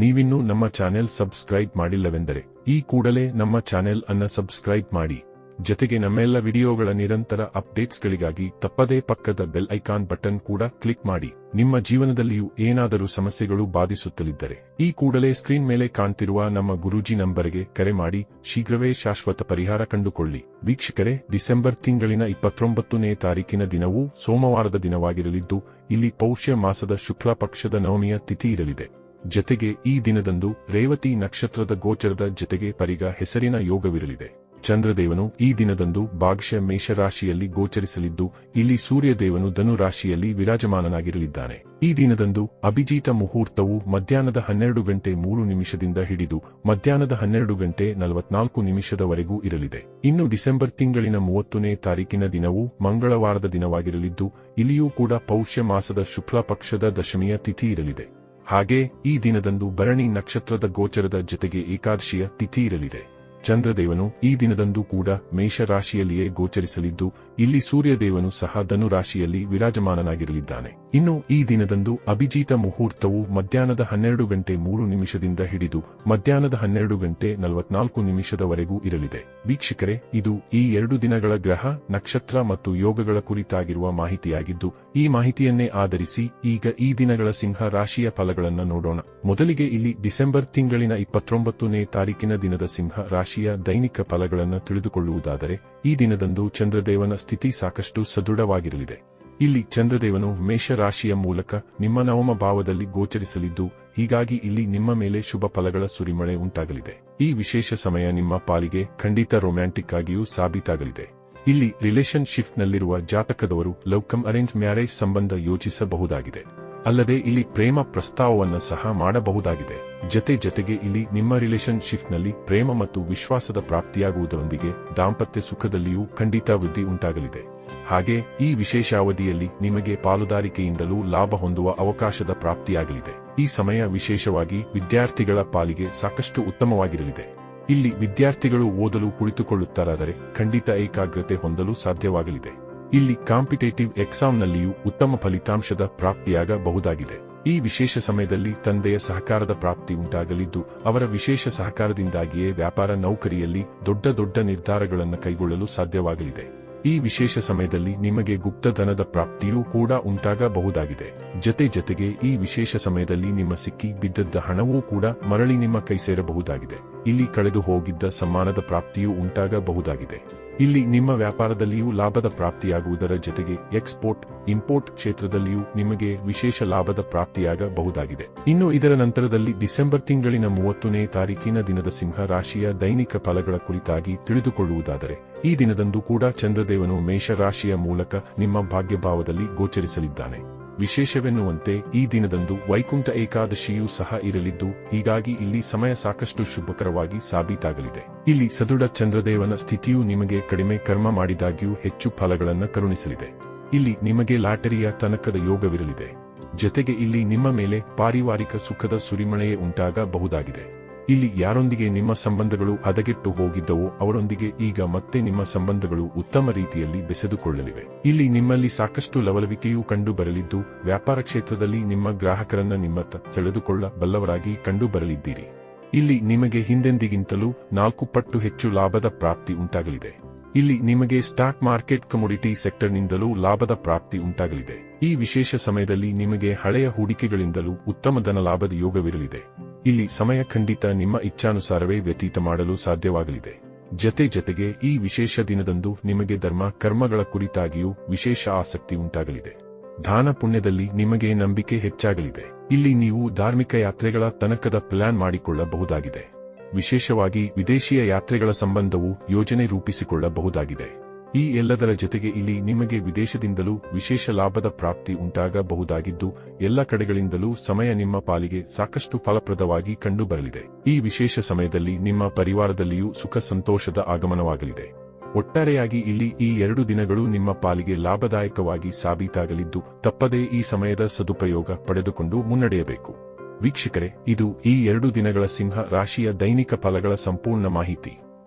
ನೀವಿನ್ನೂ ನಮ್ಮ channel subscribe ಮಾಡಿಲ್ಲವೆಂದರೆ, ಈ ಕೂಡಲೇ ನಮ್ಮ ಚಾನೆಲ್ ಅನ್ನ ಸಬ್ಸ್ಕ್ರೈಬ್ ಮಾಡಿ. ಜತೆಗೆ ನಮ್ಮೆಲ್ಲ ವಿಡಿಯೋಗಳ ನಿರಂತರ ಅಪ್ಡೇಟ್ಸ್ಗಳಿಗಾಗಿ ತಪ್ಪದೇ ಪಕ್ಕದ ಬೆಲ್ ಐಕಾನ್ ಬಟನ್ ಕೂಡ ಕ್ಲಿಕ್ ಮಾಡಿ. ನಿಮ್ಮ ಜೀವನದಲ್ಲಿಯೂ ಏನಾದರೂ ಸಮಸ್ಯೆಗಳು ಬಾಧಿಸುತ್ತಲಿದ್ದರೆ, ಈ ಕೂಡಲೇ ಸ್ಕ್ರೀನ್ ಮೇಲೆ ಕಾಣ್ತಿರುವ ನಮ್ಮ ಗುರೂಜಿ ನಂಬರ್ಗೆ ಕರೆ ಮಾಡಿ, ಶೀಘ್ರವೇ ಶಾಶ್ವತ ಪರಿಹಾರ ಕಂಡುಕೊಳ್ಳಿ. ವೀಕ್ಷಕರೇ, ಡಿಸೆಂಬರ್ ತಿಂಗಳಿನ ಇಪ್ಪತ್ತೊಂಬತ್ತನೇ ತಾರೀಕಿನ ದಿನವೂ ಸೋಮವಾರದ ದಿನವಾಗಿರಲಿದ್ದು, ಇಲ್ಲಿ ಪೌಷ್ಯ ಮಾಸದ ಶುಕ್ಲ ಪಕ್ಷದ ನವಮಿಯ ತಿಥಿ ಇರಲಿದೆ. ಜತೆಗೆ ಈ ದಿನದಂದು ರೇವತಿ ನಕ್ಷತ್ರದ ಗೋಚರದ ಜತೆಗೆ ಪರಿಗ ಹೆಸರಿನ ಯೋಗವಿರಲಿದೆ. ಚಂದ್ರದೇವನು ಈ ದಿನದಂದು ಭಾಗ್ಯ ಮೇಷರಾಶಿಯಲ್ಲಿ ಗೋಚರಿಸಲಿದ್ದು, ಇಲ್ಲಿ ಸೂರ್ಯದೇವನು ಧನು ರಾಶಿಯಲ್ಲಿ ವಿರಾಜಮಾನನಾಗಿರಲಿದ್ದಾನೆ. ಈ ದಿನದಂದು ಅಭಿಜೀತ ಮುಹೂರ್ತವು ಮಧ್ಯಾಹ್ನದ ಹನ್ನೆರಡು ಗಂಟೆ ಮೂರು ನಿಮಿಷದಿಂದ ಹಿಡಿದು, ಮಧ್ಯಾಹ್ನದ ಹನ್ನೆರಡು ಗಂಟೆ ನಲವತ್ನಾಲ್ಕು ನಿಮಿಷದವರೆಗೂ ಇರಲಿದೆ. ಇನ್ನು ಡಿಸೆಂಬರ್ ತಿಂಗಳಿನ ಮೂವತ್ತನೇ ತಾರೀಕಿನ ದಿನವು ಮಂಗಳವಾರದ ದಿನವಾಗಿರಲಿದ್ದು, ಇಲ್ಲಿಯೂ ಕೂಡ ಪೌಷ್ಯ ಮಾಸದ ಶುಕ್ಲ ಪಕ್ಷದ ದಶಮಿಯ ತಿಥಿ ಇರಲಿದೆ. ಹಾಗೆ ಈ ದಿನದಂದು ಭರಣಿ ನಕ್ಷತ್ರದ ಗೋಚರದ ಜತೆಗೆ ಏಕಾದಶಿಯ ತಿಥಿ ಇರಲಿದೆ. ಚಂದ್ರದೇವನು ಈ ದಿನದಂದು ಕೂಡ ಮೇಷರಾಶಿಯಲ್ಲಿಯೇ ಗೋಚರಿಸಲಿದ್ದು, ಇಲ್ಲಿ ಸೂರ್ಯದೇವನು ಸಹ ಧನು ರಾಶಿಯಲ್ಲಿ ವಿರಾಜಮಾನನಾಗಿರಲಿದ್ದಾನೆ. ಇನ್ನು ಈ ದಿನದಂದು ಅಭಿಜೀತ ಮುಹೂರ್ತವು ಮಧ್ಯಾಹ್ನದ ಹನ್ನೆರಡು ಗಂಟೆ ಮೂರು ನಿಮಿಷದಿಂದ ಹಿಡಿದು ಮಧ್ಯಾಹ್ನದ ಹನ್ನೆರಡು ಗಂಟೆ ನಲವತ್ನಾಲ್ಕು ನಿಮಿಷದವರೆಗೂ ಇರಲಿದೆ. ವೀಕ್ಷಕರೇ, ಇದು ಈ ಎರಡು ದಿನಗಳ ಗ್ರಹ, ನಕ್ಷತ್ರ ಮತ್ತು ಯೋಗಗಳ ಕುರಿತಾಗಿರುವ ಮಾಹಿತಿಯಾಗಿದ್ದು, ಈ ಮಾಹಿತಿಯನ್ನೇ ಆಧರಿಸಿ ಈಗ ಈ ದಿನಗಳ ಸಿಂಹ ರಾಶಿಯ ಫಲಗಳನ್ನು ನೋಡೋಣ. ಮೊದಲಿಗೆ ಇಲ್ಲಿ ಡಿಸೆಂಬರ್ ತಿಂಗಳಿನ ಇಪ್ಪತ್ತೊಂಬತ್ತನೇ ತಾರೀಕಿನ ದಿನದ ಸಿಂಹ ರಾಶಿಯ ದೈನಿಕ ಫಲಗಳನ್ನು ತಿಳಿದುಕೊಳ್ಳುವುದಾದರೆ, ಈ ದಿನದಂದು ಚಂದ್ರದೇವನ ಸ್ಥಿತಿ ಸಾಕಷ್ಟು ಸದೃಢವಾಗಿರಲಿದೆ. ಇಲ್ಲಿ ಚಂದ್ರದೇವನು ಮೇಷರಾಶಿಯ ಮೂಲಕ ನಿಮ್ಮ ನವಮ ಭಾವದಲ್ಲಿ ಗೋಚರಿಸಲಿದ್ದು, ಹೀಗಾಗಿ ಇಲ್ಲಿ ನಿಮ್ಮ ಮೇಲೆ ಶುಭ ಫಲಗಳ ಸುರಿಮಳೆ ಉಂಟಾಗಲಿದೆ. ಈ ವಿಶೇಷ ಸಮಯ ನಿಮ್ಮ ಪಾಲಿಗೆ ಖಂಡಿತ ರೊಮ್ಯಾಂಟಿಕ್ ಆಗಿಯೂ ಸಾಬೀತಾಗಲಿದೆ. ಇಲ್ಲಿ ರಿಲೇಶನ್ಶಿಪ್ನಲ್ಲಿರುವ ಜಾತಕದವರು ಲವ್ಕಮ್ ಅರೇಂಜ್ ಮ್ಯಾರೇಜ್ ಸಂಬಂಧ ಯೋಚಿಸಬಹುದಾಗಿದೆ. ಅಲ್ಲದೆ ಇಲ್ಲಿ ಪ್ರೇಮ ಪ್ರಸ್ತಾವವನ್ನು ಸಹ ಮಾಡಬಹುದಾಗಿದೆ. ಜತೆ ಜತೆಗೆ ಇಲ್ಲಿ ನಿಮ್ಮ ರಿಲೇಷನ್ಶಿಪ್ನಲ್ಲಿ ಪ್ರೇಮ ಮತ್ತು ವಿಶ್ವಾಸದ ಪ್ರಾಪ್ತಿಯಾಗುವುದರೊಂದಿಗೆ ದಾಂಪತ್ಯ ಸುಖದಲ್ಲಿಯೂ ಖಂಡಿತ ವೃದ್ಧಿ ಉಂಟಾಗಲಿದೆ. ಹಾಗೆ ಈ ವಿಶೇಷ ಅವಧಿಯಲ್ಲಿ ನಿಮಗೆ ಪಾಲುದಾರಿಕೆಯಿಂದಲೂ ಲಾಭ ಹೊಂದುವ ಅವಕಾಶದ ಪ್ರಾಪ್ತಿಯಾಗಲಿದೆ. ಈ ಸಮಯ ವಿಶೇಷವಾಗಿ ವಿದ್ಯಾರ್ಥಿಗಳ ಪಾಲಿಗೆ ಸಾಕಷ್ಟು ಉತ್ತಮವಾಗಿರಲಿದೆ. ಇಲ್ಲಿ ವಿದ್ಯಾರ್ಥಿಗಳು ಓದಲು ಕುಳಿತುಕೊಳ್ಳುತ್ತಾರಾದರೆ ಖಂಡಿತ ಏಕಾಗ್ರತೆ ಹೊಂದಲು ಸಾಧ್ಯವಾಗಲಿದೆ. ಇಲ್ಲಿ ಕಾಂಪಿಟೇಟಿವ್ ಎಕ್ಸಾಮ್ನಲ್ಲಿಯೂ ಉತ್ತಮ ಫಲಿತಾಂಶದ ಪ್ರಾಪ್ತಿಯಾಗಬಹುದಾಗಿದೆ. ಈ ವಿಶೇಷ ಸಮಯದಲ್ಲಿ ತಂದೆಯ ಸಹಕಾರದ ಪ್ರಾಪ್ತಿ ಉಂಟಾಗಲಿದ್ದು, ಅವರ ವಿಶೇಷ ಸಹಕಾರದಿಂದಾಗಿಯೇ ವ್ಯಾಪಾರ ನೌಕರಿಯಲ್ಲಿ ದೊಡ್ಡ ದೊಡ್ಡ ನಿರ್ಧಾರಗಳನ್ನು ಕೈಗೊಳ್ಳಲು ಸಾಧ್ಯವಾಗಲಿದೆ. ಈ ವಿಶೇಷ ಸಮಯದಲ್ಲಿ ನಿಮಗೆ ಗುಪ್ತಧನದ ಪ್ರಾಪ್ತಿಯೂ ಕೂಡ ಉಂಟಾಗಬಹುದಾಗಿದೆ. ಜತೆ ಜತೆಗೆ ಈ ವಿಶೇಷ ಸಮಯದಲ್ಲಿ ನಿಮ್ಮ ಸಿಕ್ಕಿ ಬಿದ್ದದ್ದ ಹಣವೂ ಕೂಡ ಮರಳಿ ನಿಮ್ಮ ಕೈ ಸೇರಬಹುದಾಗಿದೆ ಇಲ್ಲಿ ಕಳೆದು ಹೋಗಿದ್ದ ಸಮ್ಮಾನದ ಪ್ರಾಪ್ತಿಯೂ ಉಂಟಾಗಬಹುದಾಗಿದೆ. ಇಲ್ಲಿ ನಿಮ್ಮ ವ್ಯಾಪಾರದಲ್ಲಿಯೂ ಲಾಭದ ಪ್ರಾಪ್ತಿಯಾಗುವುದರ ಜೊತೆಗೆ ಎಕ್ಸ್ಪೋರ್ಟ್, ಇಂಪೋರ್ಟ್ ಕ್ಷೇತ್ರದಲ್ಲಿಯೂ ನಿಮಗೆ ವಿಶೇಷ ಲಾಭದ ಪ್ರಾಪ್ತಿಯಾಗಬಹುದಾಗಿದೆ. ಇನ್ನು ಇದರ ನಂತರದಲ್ಲಿ ಡಿಸೆಂಬರ್ ತಿಂಗಳಿನ ಮೂವತ್ತನೇ ತಾರೀಕಿನ ದಿನದ ಸಿಂಹ ರಾಶಿಯ ದೈನಿಕ ಫಲಗಳ ಕುರಿತಾಗಿ ತಿಳಿದುಕೊಳ್ಳುವುದಾದರೆ, ಈ ದಿನದಂದು ಕೂಡ ಚಂದ್ರದೇವನು ಮೇಷರಾಶಿಯ ಮೂಲಕ ನಿಮ್ಮ ಭಾಗ್ಯಭಾವದಲ್ಲಿ ಗೋಚರಿಸಲಿದ್ದಾನೆ. ವಿಶೇಷವೆನ್ನುವಂತೆ ಈ ದಿನದಂದು ವೈಕುಂಠ ಏಕಾದಶಿಯೂ ಸಹ ಇರಲಿದ್ದು, ಹೀಗಾಗಿ ಇಲ್ಲಿ ಸಮಯ ಸಾಕಷ್ಟು ಶುಭಕರವಾಗಿ ಸಾಬೀತಾಗಲಿದೆ. ಇಲ್ಲಿ ಸದೃಢ ಚಂದ್ರದೇವನ ಸ್ಥಿತಿಯು ನಿಮಗೆ ಕಡಿಮೆ ಕರ್ಮ ಮಾಡಿದಾಗ್ಯೂ ಹೆಚ್ಚು ಫಲಗಳನ್ನು ಕರುಣಿಸಲಿದೆ. ಇಲ್ಲಿ ನಿಮಗೆ ಲಾಟರಿಯ ತನಕದ ಯೋಗವಿರಲಿದೆ. ಜತೆಗೆ ಇಲ್ಲಿ ನಿಮ್ಮ ಮೇಲೆ ಪಾರಿವಾರಿಕ ಸುಖದ ಸುರಿಮಳೆಯೇ ಉಂಟಾಗಬಹುದಾಗಿದೆ. ಇಲ್ಲಿ ಯಾರೊಂದಿಗೆ ನಿಮ್ಮ ಸಂಬಂಧಗಳು ಹದಗೆಟ್ಟು ಹೋಗಿದ್ದವೋ ಅವರೊಂದಿಗೆ ಈಗ ಮತ್ತೆ ನಿಮ್ಮ ಸಂಬಂಧಗಳು ಉತ್ತಮ ರೀತಿಯಲ್ಲಿ ಬೆಸೆದುಕೊಳ್ಳಲಿವೆ. ಇಲ್ಲಿ ನಿಮ್ಮಲ್ಲಿ ಸಾಕಷ್ಟು ಲವಲವಿಕೆಯೂ ಕಂಡು ಬರಲಿದ್ದು ವ್ಯಾಪಾರ ಕ್ಷೇತ್ರದಲ್ಲಿ ನಿಮ್ಮ ಗ್ರಾಹಕರನ್ನ ನಿಮ್ಮ ಸೆಳೆದುಕೊಳ್ಳಬಲ್ಲವರಾಗಿ ಕಂಡು ಬರಲಿದ್ದೀರಿ ಇಲ್ಲಿ ನಿಮಗೆ ಹಿಂದೆಂದಿಗಿಂತಲೂ ನಾಲ್ಕು ಪಟ್ಟು ಹೆಚ್ಚು ಲಾಭದ ಪ್ರಾಪ್ತಿ ಉಂಟಾಗಲಿದೆ. ಇಲ್ಲಿ ನಿಮಗೆ ಸ್ಟಾಕ್ ಮಾರ್ಕೆಟ್ ಕಮೋಡಿಟಿ ಸೆಕ್ಟರ್ನಿಂದಲೂ ಲಾಭದ ಪ್ರಾಪ್ತಿ ಉಂಟಾಗಲಿದೆ. ಈ ವಿಶೇಷ ಸಮಯದಲ್ಲಿ ನಿಮಗೆ ಹಳೆಯ ಹೂಡಿಕೆಗಳಿಂದಲೂ ಉತ್ತಮ ಧನ ಲಾಭದ ಯೋಗವಿರಲಿದೆ. ಇಲ್ಲಿ ಸಮಯ ಖಂಡಿತ ನಿಮ್ಮ ಇಚ್ಛಾನುಸಾರವೇ ವ್ಯತೀತ ಮಾಡಲು ಸಾಧ್ಯವಾಗಲಿದೆ. ಜತೆ ಜತೆಗೆ ಈ ವಿಶೇಷ ದಿನದಂದು ನಿಮಗೆ ಧರ್ಮ ಕರ್ಮಗಳ ಕುರಿತಾಗಿಯೂ ವಿಶೇಷ ಆಸಕ್ತಿ ಉಂಟಾಗಲಿದೆ. ದಾನ ಪುಣ್ಯದಲ್ಲಿ ನಿಮಗೆ ನಂಬಿಕೆ ಹೆಚ್ಚಾಗಲಿದೆ. ಇಲ್ಲಿ ನೀವು ಧಾರ್ಮಿಕ ಯಾತ್ರೆಗಳ ತನಕದ ಪ್ಲಾನ್ ಮಾಡಿಕೊಳ್ಳಬಹುದಾಗಿದೆ. ವಿಶೇಷವಾಗಿ ವಿದೇಶಿಯ ಯಾತ್ರೆಗಳ ಸಂಬಂಧವು ಯೋಜನೆ ರೂಪಿಸಿಕೊಳ್ಳಬಹುದಾಗಿದೆ. ಈ ಎಲ್ಲದರ ಜೊತೆಗೆ ಇಲ್ಲಿ ನಿಮಗೆ ವಿದೇಶದಿಂದಲೂ ವಿಶೇಷ ಲಾಭದ ಪ್ರಾಪ್ತಿ ಉಂಟಾಗಬಹುದಾಗಿದ್ದು, ಎಲ್ಲ ಕಡೆಗಳಿಂದಲೂ ಸಮಯ ನಿಮ್ಮ ಪಾಲಿಗೆ ಸಾಕಷ್ಟು ಫಲಪ್ರದವಾಗಿ ಕಂಡುಬರಲಿದೆ. ಈ ವಿಶೇಷ ಸಮಯದಲ್ಲಿ ನಿಮ್ಮ ಪರಿವಾರದಲ್ಲಿಯೂ ಸುಖ ಸಂತೋಷದ ಆಗಮನವಾಗಲಿದೆ. ಒಟ್ಟಾರೆಯಾಗಿ ಇಲ್ಲಿ ಈ ಎರಡು ದಿನಗಳು ನಿಮ್ಮ ಪಾಲಿಗೆ ಲಾಭದಾಯಕವಾಗಿ ಸಾಬೀತಾಗಲಿದ್ದು, ತಪ್ಪದೇ ಈ ಸಮಯದ ಸದುಪಯೋಗ ಪಡೆದುಕೊಂಡು ಮುನ್ನಡೆಯಬೇಕು. ವೀಕ್ಷಕರೇ, ಇದು ಈ ಎರಡು ದಿನಗಳ ಸಿಂಹ ರಾಶಿಯ ದೈನಿಕ ಫಲಗಳ ಸಂಪೂರ್ಣ ಮಾಹಿತಿ.